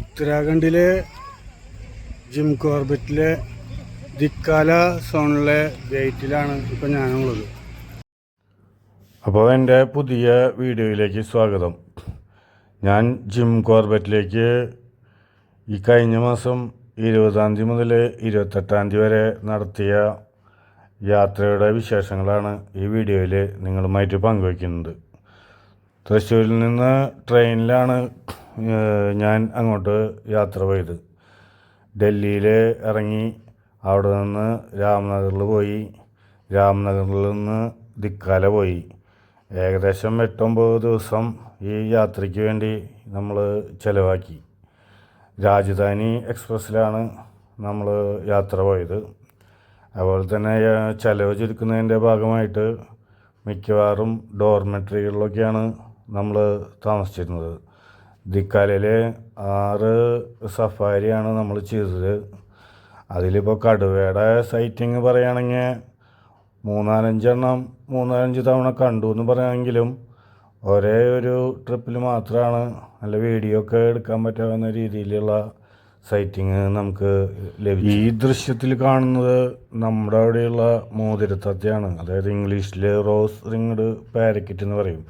ഉത്തരാഖണ്ഡിലെ ജിം കോർബറ്റിലെ ദിക്കാല സോണിലെ ഗേറ്റിലാണ് ഇപ്പം ഞാനുള്ളത്. അപ്പോൾ എന്റെ പുതിയ വീഡിയോയിലേക്ക് സ്വാഗതം. ഞാൻ ജിം കോർബറ്റിലേക്ക് ഈ കഴിഞ്ഞ മാസം ഇരുപതാം തീയതി മുതൽ ഇരുപത്തെട്ടാം തീയതി വരെ നടത്തിയ യാത്രയുടെ വിശേഷങ്ങളാണ് ഈ വീഡിയോയിൽ നിങ്ങളുമായിട്ട് പങ്കുവയ്ക്കുന്നത്. തൃശ്ശൂരിൽ നിന്ന് ട്രെയിനിലാണ് ഞാൻ അങ്ങോട്ട് യാത്ര പോയത്. ഡൽഹിയിൽ ഇറങ്ങി അവിടെ നിന്ന് രാംനഗറിൽ പോയി. രാംനഗറിൽ നിന്ന് ദിക്കാല പോയി. ഏകദേശം എട്ടൊമ്പത് ദിവസം ഈ യാത്രയ്ക്ക് വേണ്ടി നമ്മൾ ചിലവാക്കി. രാജധാനി എക്സ്പ്രസ്സിലാണ് നമ്മൾ യാത്ര പോയത്. അതുപോലെ തന്നെ ചിലവ് ചുരുക്കുന്നതിന്റെ ഭാഗമായിട്ട് മിക്കവാറും ഡോർമെട്രികളിലൊക്കെയാണ് നമ്മൾ താമസിച്ചിരുന്നത്. ദിക്കാലയിലെ ആറ് സഫാരിയാണ് നമ്മൾ ചെയ്തത്. അതിലിപ്പോൾ കടുവയുടെ സൈറ്റിങ് പറയുകയാണെങ്കിൽ മൂന്നാലഞ്ചെണ്ണം മൂന്നാലഞ്ച് തവണ കണ്ടു എന്ന് പറയുമെങ്കിലും ഒരേ ഒരു ട്രിപ്പിൽ മാത്രമാണ് നല്ല വീഡിയോ ഒക്കെ എടുക്കാൻ പറ്റാവുന്ന രീതിയിലുള്ള സൈറ്റിങ് നമുക്ക് ലഭിച്ചു ഈ ദൃശ്യത്തിൽ കാണുന്നത് നമ്മുടെ അവിടെയുള്ള മോതിരത്തത്തെയാണ്. അതായത് ഇംഗ്ലീഷിൽ റോസ് റിങ്ഡ് പാരക്കറ്റ് എന്ന് പറയും.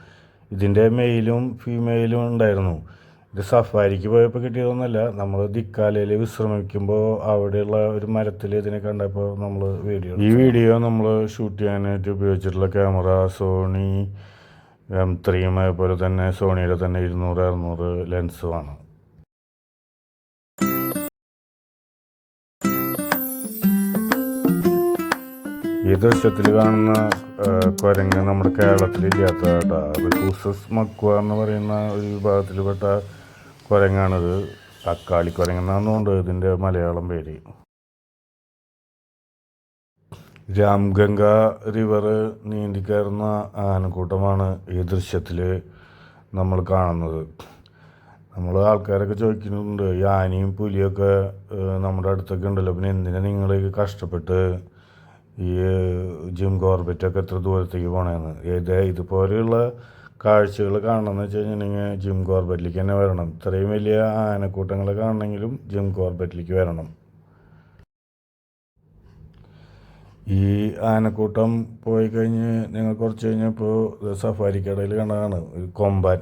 ഇതിന്റെ മെയിലും ഫീമെയിലും ഉണ്ടായിരുന്നു. ഇത് സഫാരിക്ക് പോയപ്പോൾ കിട്ടിയതൊന്നുമല്ല നമ്മൾ ദിക്കാലയിൽ വിശ്രമിക്കുമ്പോൾ അവിടെയുള്ള ഒരു മരത്തിൽ ഇതിനെ കണ്ടപ്പോൾ നമ്മൾ വീഡിയോ ഈ വീഡിയോ നമ്മൾ ഷൂട്ട് ചെയ്യാനായിട്ട് ഉപയോഗിച്ചിട്ടുള്ള ക്യാമറ സോണി എം ത്രീയും അതുപോലെ തന്നെ സോണിയുടെ തന്നെ ഇരുന്നൂറ് അറുന്നൂറ് ലെൻസുമാണ് ഈ ദൃശ്യത്തിൽ കാണുന്ന കുരങ്ങ് നമ്മുടെ കേരളത്തിൽ കേട്ടോ. അത് കൂസസ് മക്കുവ എന്ന് പറയുന്ന ഒരു വിഭാഗത്തിൽപ്പെട്ട കുരങ്ങാണിത്. തക്കാളി കുരങ്ങെന്നാന്നുകൊണ്ട് ഇതിന്റെ മലയാളം പേര്. രാംഗംഗ റിവർ നീന്തിക്കയറുന്ന ആനക്കൂട്ടമാണ് ഈ ദൃശ്യത്തിൽ നമ്മൾ കാണുന്നത്. നമ്മൾ ആൾക്കാരൊക്കെ ചോദിക്കുന്നുണ്ട് ഈ ആനയും പുലിയൊക്കെ നമ്മുടെ അടുത്തൊക്കെ ഉണ്ടല്ലോ. പിന്നെ എന്തിനാണ് നിങ്ങൾ കഷ്ടപ്പെട്ട് ഈ ജിം കോർബറ്റൊക്കെ എത്ര ദൂരത്തേക്ക് പോകണമെന്ന് ഇത് ഇതുപോലെയുള്ള കാഴ്ചകൾ കാണണമെന്ന് വെച്ച് കഴിഞ്ഞിട്ടുണ്ടെങ്കിൽ ജിം കോർബറ്റിലേക്ക് തന്നെ വരണം. ഇത്രയും വലിയ ആനക്കൂട്ടങ്ങൾ കാണണമെങ്കിലും ജിം കോർബറ്റിലേക്ക് വരണം. ഈ ആനക്കൂട്ടം പോയി കഴിഞ്ഞ് ഞങ്ങൾ കുറച്ച് കഴിഞ്ഞപ്പോൾ സഫാരി കടയിൽ കണ്ടതാണ് കൊമ്പാൻ.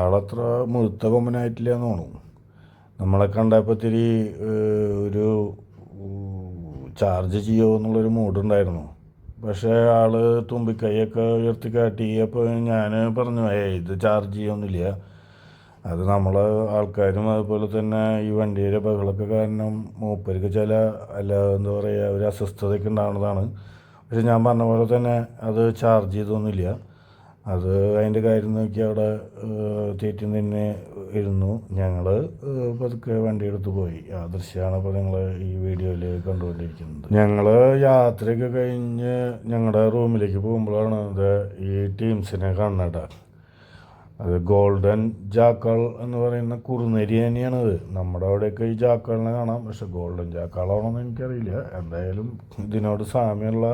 ആളത്ര മുഴുത്ത കൊമ്പനായിട്ടില്ല എന്ന് തോന്നുന്നു. നമ്മളെ കണ്ടപ്പോൾ ഇത്തിരി ഒരു ചാർജ് ചെയ്യുമോ എന്നുള്ളൊരു മൂഡുണ്ടായിരുന്നു. പക്ഷേ ആൾ തുമ്പിക്കൈയൊക്കെ ഉയർത്തി കാട്ടി അപ്പോൾ ഞാൻ പറഞ്ഞു ഏ ഇത് ചാർജ് ചെയ്യൊന്നുമില്ല അത് നമ്മൾ ആൾക്കാരും അതുപോലെ തന്നെ ഈ വണ്ടിയുടെ ബഹളമൊക്കെ കാരണം മൂപ്പർക്ക് ചില അല്ല എന്താ പറയുക ഒരു അസ്വസ്ഥതയൊക്കെ ഉണ്ടാകുന്നതാണ് പക്ഷെ ഞാൻ പറഞ്ഞ പോലെ തന്നെ അത് ചാർജ് ചെയ്തൊന്നുമില്ല. അത് അതിന്റെ കാര്യം നോക്കി അവിടെ തീറ്റി നിന്ന് ഇരുന്നു. ഞങ്ങൾ പതുക്കെ വണ്ടി എടുത്ത് പോയി. ആ ദൃശ്യമാണ് ഇപ്പോൾ നിങ്ങൾ ഈ വീഡിയോയിൽ കണ്ടുകൊണ്ടിരിക്കുന്നത്. ഞങ്ങൾ യാത്രയൊക്കെ കഴിഞ്ഞ് ഞങ്ങളുടെ റൂമിലേക്ക് പോകുമ്പോഴാണ് ഇത് ഈ ടീംസിനെ കണ്ണട അത് ഗോൾഡൻ ജാക്കൾ എന്ന് പറയുന്ന കുറുനരി തന്നെയാണത് നമ്മുടെ അവിടെയൊക്കെ ഈ ജാക്കളിനെ കാണാം. പക്ഷെ ഗോൾഡൻ ജാക്കളാണോന്ന് എനിക്കറിയില്ല. എന്തായാലും ഇതിനോട് സാമ്യമുള്ള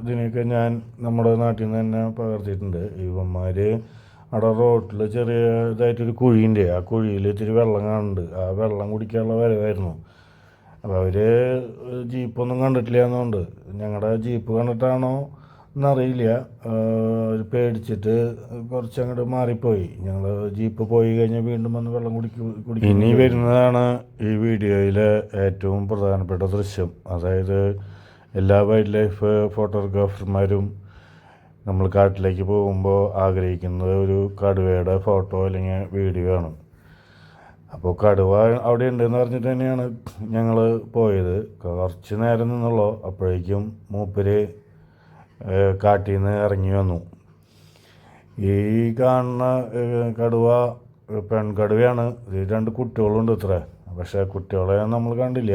ഇതിനെയൊക്കെ ഞാൻ നമ്മുടെ നാട്ടിൽ നിന്ന് തന്നെ പകർത്തിയിട്ടുണ്ട്. ഇവന്മാർ അവിടെ റോട്ടിൽ ചെറിയ ഇതായിട്ടൊരു കുഴിയുണ്ട്. ആ കുഴിയിൽ ഇത്തിരി വെള്ളം കാണുന്നുണ്ട്. ആ വെള്ളം കുടിക്കാനുള്ള വരവായിരുന്നു. അപ്പോൾ അവർ ജീപ്പൊന്നും കണ്ടിട്ടില്ല എന്നുണ്ട്. ഞങ്ങളുടെ ജീപ്പ് കണ്ടിട്ടാണോ എന്നറിയില്ല. അവർ പേടിച്ചിട്ട് കുറച്ച് അങ്ങോട്ട് മാറിപ്പോയി. ഞങ്ങൾ ജീപ്പ് പോയി കഴിഞ്ഞാൽ വീണ്ടും വന്ന് വെള്ളം കുടിക്കും കുടിക്കും. ഇനി വരുന്നതാണ് ഈ വീഡിയോയിലെ ഏറ്റവും പ്രധാനപ്പെട്ട ദൃശ്യം. അതായത് എല്ലാ വൈൽഡ് ലൈഫ് ഫോട്ടോഗ്രാഫർമാരും നമ്മൾ കാട്ടിലേക്ക് പോകുമ്പോൾ ആഗ്രഹിക്കുന്നത് ഒരു കടുവയുടെ ഫോട്ടോ അല്ലെങ്കിൽ വീഡിയോ ആണ് അപ്പോൾ കടുവ അവിടെ ഉണ്ടെന്ന് പറഞ്ഞിട്ട് തന്നെയാണ് ഞങ്ങൾ പോയത്. കുറച്ച് നേരം നിന്നുള്ളൂ. അപ്പോഴേക്കും മൂപ്പര് കാട്ടിൽ നിന്ന് ഇറങ്ങി വന്നു. ഈ കാണുന്ന കടുവ പെൺകടുവയാണ് രണ്ട് കുട്ടികളുണ്ട് ഇത്ര. പക്ഷേ കുട്ടികളെ നമ്മൾ കണ്ടില്ല.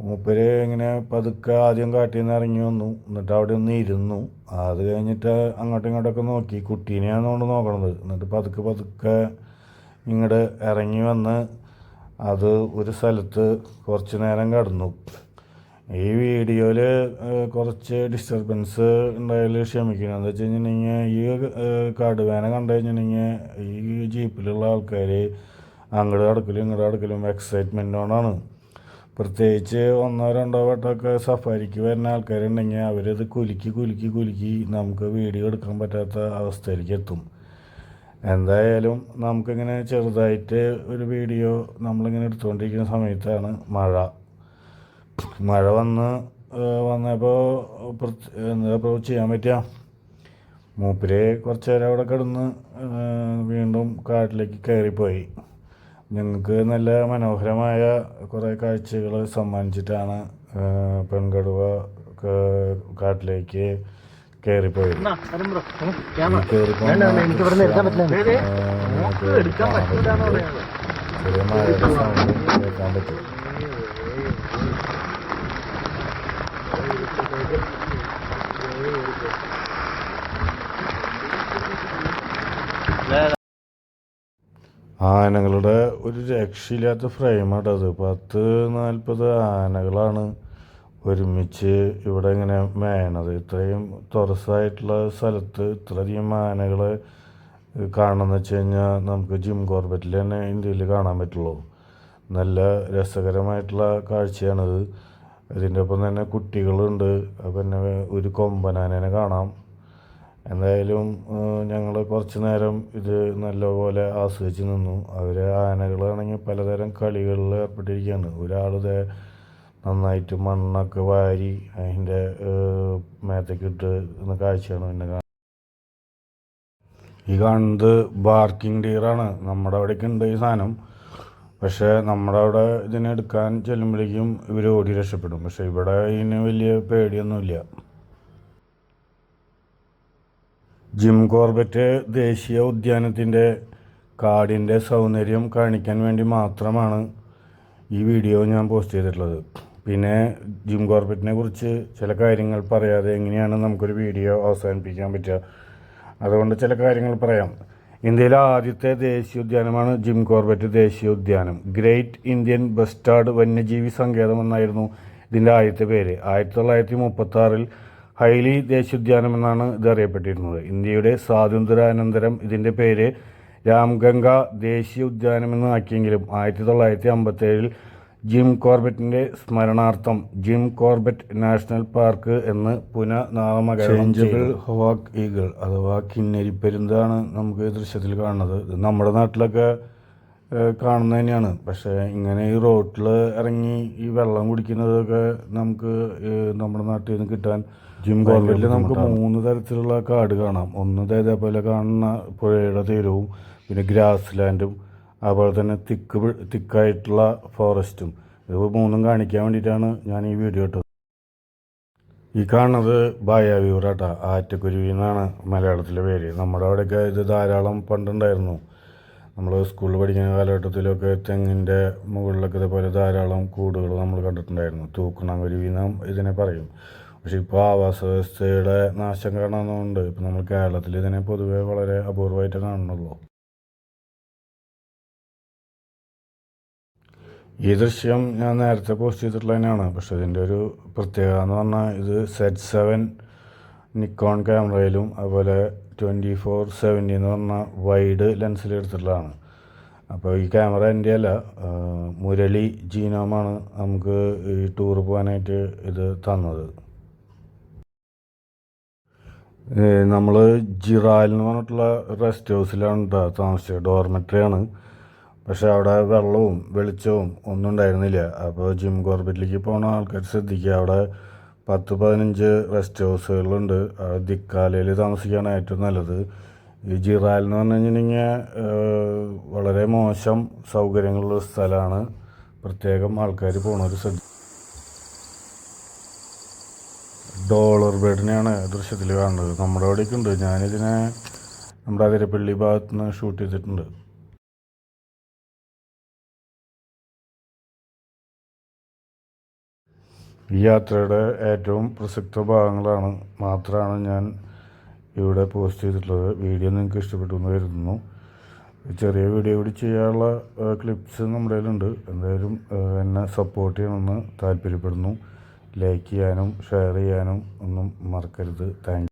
മൂപ്പര് ഇങ്ങനെ പതുക്കെ ആദ്യം കാട്ടിൽ നിന്ന് ഇറങ്ങി വന്നു. എന്നിട്ട് അവിടെ ഒന്ന് ഇരുന്നു. അത് കഴിഞ്ഞിട്ട് അങ്ങോട്ടും ഇങ്ങോട്ടൊക്കെ നോക്കി. കുട്ടീനെയാണ് കൊണ്ട് നോക്കണത്. എന്നിട്ട് പതുക്കെ പതുക്കെ ഇങ്ങോട്ട് ഇറങ്ങി വന്ന് അത് ഒരു സ്ഥലത്ത് കുറച്ച് നേരം കടന്നു. ഈ വീഡിയോയിൽ കുറച്ച് ഡിസ്റ്റർബൻസ് ഉണ്ടായാൽ ക്ഷമിക്കണം. എന്താ വെച്ച് കഴിഞ്ഞിട്ടുണ്ടെങ്കിൽ ഈ കടുവേന കണ്ടു കഴിഞ്ഞിട്ടുണ്ടെങ്കിൽ ഈ ജീപ്പിലുള്ള ആൾക്കാർ അങ്ങോട്ട് അടുക്കലും ഇങ്ങോട്ട് അടുക്കലും എക്സൈറ്റ്മെന്റോടാണ് പ്രത്യേകിച്ച് ഒന്നോ രണ്ടോ വട്ടമൊക്കെ സഫാരിക്ക് വരുന്ന ആൾക്കാരുണ്ടെങ്കിൽ അവരത് കുലുക്കി കുലുക്കി കുലുക്കി നമുക്ക് വീഡിയോ എടുക്കാൻ പറ്റാത്ത അവസ്ഥയിലേക്ക് എത്തും. എന്തായാലും നമുക്കിങ്ങനെ ചെറുതായിട്ട് ഒരു വീഡിയോ നമ്മളിങ്ങനെ എടുത്തുകൊണ്ടിരിക്കുന്ന സമയത്താണ് മഴ. മഴ വന്ന് വന്നപ്പോൾ എന്താ ചെയ്യാൻ പറ്റുക മൂപ്പര് കുറച്ച് നേരം അവിടെ കിടന്ന് വീണ്ടും കാട്ടിലേക്ക് കയറിപ്പോയി. ഞങ്ങൾക്ക് നല്ല മനോഹരമായ കുറേ കാഴ്ചകൾ സമ്മാനിച്ചിട്ടാണ് പെൺകടുവ കാട്ടിലേക്ക് കയറിപ്പോയത് പറ്റുന്നത് ചെറിയ മഴയുടെ സൗണ്ട് കേൾക്കാൻ പറ്റും. ആനകളുടെ ഒരു രക്ഷയില്ലാത്ത ഫ്രെയിമാണ് അത്. പത്ത് നാൽപ്പത് ആനകളാണ് ഒരുമിച്ച് ഇവിടെ ഇങ്ങനെ മേണത് ഇത്രയും തുറസായിട്ടുള്ള സ്ഥലത്ത് ഇത്രയധികം ആനകൾ കാണണമെന്ന് വെച്ച് കഴിഞ്ഞാൽ നമുക്ക് ജിം കോർബറ്റിൽ തന്നെ ഇന്ത്യയിൽ കാണാൻ പറ്റുള്ളൂ. നല്ല രസകരമായിട്ടുള്ള കാഴ്ചയാണിത്. ഇതിന്റെ ഒപ്പം തന്നെ കുട്ടികളുണ്ട്. പിന്നെ ഒരു കൊമ്പനാനേനെ കാണാം. എന്തായാലും ഞങ്ങൾ കുറച്ച് നേരം ഇത് നല്ലപോലെ ആസ്വദിച്ച് നിന്നു. അവർ ആനകളാണെങ്കിൽ പലതരം കളികളിൽ ഏർപ്പെട്ടിരിക്കുകയാണ്. ഒരാളിത് നന്നായിട്ട് മണ്ണൊക്കെ വാരി അതിന്റെ മേത്തേക്കിട്ട് എന്ന കാഴ്ചയാണ് പിന്നെ കാണുന്നത് ഈ കാണുന്നത് ബാർക്കിംഗ് ഡിയറാണ് നമ്മുടെ അവിടേക്ക് ഉണ്ട് ഈ സാധനം. പക്ഷേ നമ്മുടെ അവിടെ ഇതിനെ എടുക്കാൻ ചെല്ലുമ്പോഴേക്കും ഇവർ ഓടി രക്ഷപ്പെടും. പക്ഷേ ഇവിടെ ഇതിന് വലിയ പേടിയൊന്നുമില്ല. ജിം കോർബറ്റ് ദേശീയ ഉദ്യാനത്തിന്റെ കാടിന്റെ സൗന്ദര്യം കാണിക്കാൻ വേണ്ടി മാത്രമാണ് ഈ വീഡിയോ ഞാൻ പോസ്റ്റ് ചെയ്തിട്ടുള്ളത്. പിന്നെ ജിം കോർബറ്റിനെ കുറിച്ച് ചില കാര്യങ്ങൾ പറയാതെ എങ്ങനെയാണ് നമുക്കൊരു വീഡിയോ അവസാനിപ്പിക്കാൻ പറ്റുക? അതുകൊണ്ട് ചില കാര്യങ്ങൾ പറയാം. ഇന്ത്യയിലെ ആദ്യത്തെ ദേശീയ ഉദ്യാനമാണ് ജിം കോർബറ്റ് ദേശീയ ഉദ്യാനം. ഗ്രേറ്റ് ഇന്ത്യൻ ബസ്റ്റാർഡ് വന്യജീവി സങ്കേതം എന്നായിരുന്നു ഇതിന്റെ ആദ്യത്തെ പേര്. ആയിരത്തി തൊള്ളായിരത്തി മുപ്പത്തി ഹൈലി ദേശീയോദ്യാനം എന്നാണ് ഇത് അറിയപ്പെട്ടിരുന്നത് ഇന്ത്യയുടെ സ്വാതന്ത്ര്യാനന്തരം ഇതിന്റെ പേര് രാംഗംഗ ദേശീയ ഉദ്യാനം എന്ന് ആക്കിയെങ്കിലും ആയിരത്തി തൊള്ളായിരത്തി അമ്പത്തേഴിൽ ജിം കോർബറ്റിന്റെ സ്മരണാർത്ഥം ജിം കോർബറ്റ് നാഷണൽ പാർക്ക് എന്ന് പുനഃനാമകരണം ചെയ്തു. ഹോക്ക് ഈഗിൾ അഥവാ കിന്നരിപ്പരുന്താണ് നമുക്ക് ദൃശ്യത്തിൽ കാണുന്നത്. നമ്മുടെ നാട്ടിലൊക്കെ കാണുന്നത് തന്നെയാണ്. പക്ഷേ ഇങ്ങനെ ഈ റോട്ടിൽ ഇറങ്ങി ഈ വെള്ളം കുടിക്കുന്നതൊക്കെ നമുക്ക് നമ്മുടെ നാട്ടിൽ നിന്ന് കിട്ടാൻ ജിം കോർബറ്റിൽ നമുക്ക് മൂന്ന് തരത്തിലുള്ള കാട് കാണാം. ഒന്ന് ഇതേപോലെ കാണുന്ന പുഴയുടെ തീരവും പിന്നെ ഗ്രാസ് ലാൻഡും അതുപോലെ തന്നെ തിക്ക് തിക്കായിട്ടുള്ള ഫോറസ്റ്റും. ഇത് മൂന്നും കാണിക്കാൻ വേണ്ടിയിട്ടാണ് ഞാൻ ഈ വീഡിയോ ഇട്ടത്. ഈ കാണുന്നത് ബായാവിയൂർ ആറ്റക്കുരുവി എന്നാണ് മലയാളത്തിലെ പേര്. നമ്മുടെ അവിടെയൊക്കെ ഇത് ധാരാളം പണ്ടുണ്ടായിരുന്നു. നമ്മൾ സ്കൂളിൽ പഠിക്കുന്ന കാലഘട്ടത്തിലൊക്കെ തെങ്ങിന്റെ മുകളിലൊക്കെ ഇതേപോലെ ധാരാളം കൂടുകൾ നമ്മൾ കണ്ടിട്ടുണ്ടായിരുന്നു. തൂക്കണാങ്കുരുവി നാം ഇതിനെ പറയും. പക്ഷേ ഇപ്പോൾ ആവാസ വ്യവസ്ഥയുടെ നാശം കാണുന്നുണ്ട് ഇപ്പം നമ്മൾ കേരളത്തിൽ ഇതിനെ പൊതുവേ വളരെ അപൂർവമായിട്ട് കാണുന്നുള്ളൂ. ഈ ദൃശ്യം ഞാൻ നേരത്തെ പോസ്റ്റ് ചെയ്തിട്ടുള്ള തന്നെയാണ്. പക്ഷെ ഇതിന്റെ ഒരു പ്രത്യേകത എന്ന് പറഞ്ഞാൽ ഇത് സെറ്റ് സെവൻ നിക്കോൺ ക്യാമറയിലും അതുപോലെ ട്വന്റി ഫോർ സെവന്റി എന്ന് പറഞ്ഞ വൈഡ് ലെൻസിൽ എടുത്തിട്ടുള്ളതാണ്. അപ്പോൾ ഈ ക്യാമറ എന്റെ അല്ല മുരളി ജീനോമാണ് നമുക്ക് ഈ ടൂർ പോകാനായിട്ട് ഇത് തന്നത്. നമ്മൾ ജിറാൽ എന്ന് പറഞ്ഞിട്ടുള്ള റെസ്റ്റ് ഹൗസിലാണ് താമസിച്ചത്. ഡോർമെട്രിയാണ് പക്ഷേ അവിടെ വെള്ളവും വെളിച്ചവും ഒന്നും ഉണ്ടായിരുന്നില്ല. അപ്പോൾ ജിം കോർബറ്റിലേക്ക് പോകുന്ന ആൾക്കാർ ശ്രദ്ധിക്കുക. അവിടെ പത്ത് പതിനഞ്ച് റെസ്റ്റ് ഹൗസുകളുണ്ട് ദിക്കാലയിൽ താമസിക്കുകയാണ് ഏറ്റവും നല്ലത്. ഈ ജിറാൽ എന്ന് പറഞ്ഞു കഴിഞ്ഞിട്ടുണ്ടെങ്കിൽ വളരെ മോശം സൗകര്യങ്ങളുള്ള സ്ഥലമാണ്. പ്രത്യേകം ആൾക്കാർ ഒരു ശ്രദ്ധ ഡോളർ ബേഡിനെയാണ് ദൃശ്യത്തിൽ കാണുന്നത്. നമ്മുടെ അവിടേക്കുണ്ട് ഞാനിതിനെ നമ്മുടെ അതിരപ്പള്ളി ഭാഗത്ത് നിന്ന് ഷൂട്ട് ചെയ്തിട്ടുണ്ട്. ഈ യാത്രയുടെ ഏറ്റവും പ്രസക്ത ഭാഗങ്ങളാണ്. മാത്രമാണ് ഞാൻ ഇവിടെ പോസ്റ്റ് ചെയ്തിട്ടുള്ളത്. വീഡിയോ നിങ്ങൾക്ക് ഇഷ്ടപ്പെട്ടു എന്ന് കരുതുന്നു. ചെറിയ വീഡിയോ കൂടി ചെയ്യാനുള്ള ക്ലിപ്സ് നമ്മുടെ കയ്യിലുണ്ട്. എന്തായാലും എന്നെ സപ്പോർട്ട് ചെയ്യണമെന്ന് താല്പര്യപ്പെടുന്നു. ലൈക്ക് ചെയ്യാനും ഷെയർ ചെയ്യാനും ഒന്നും മറക്കരുത്. താങ്ക്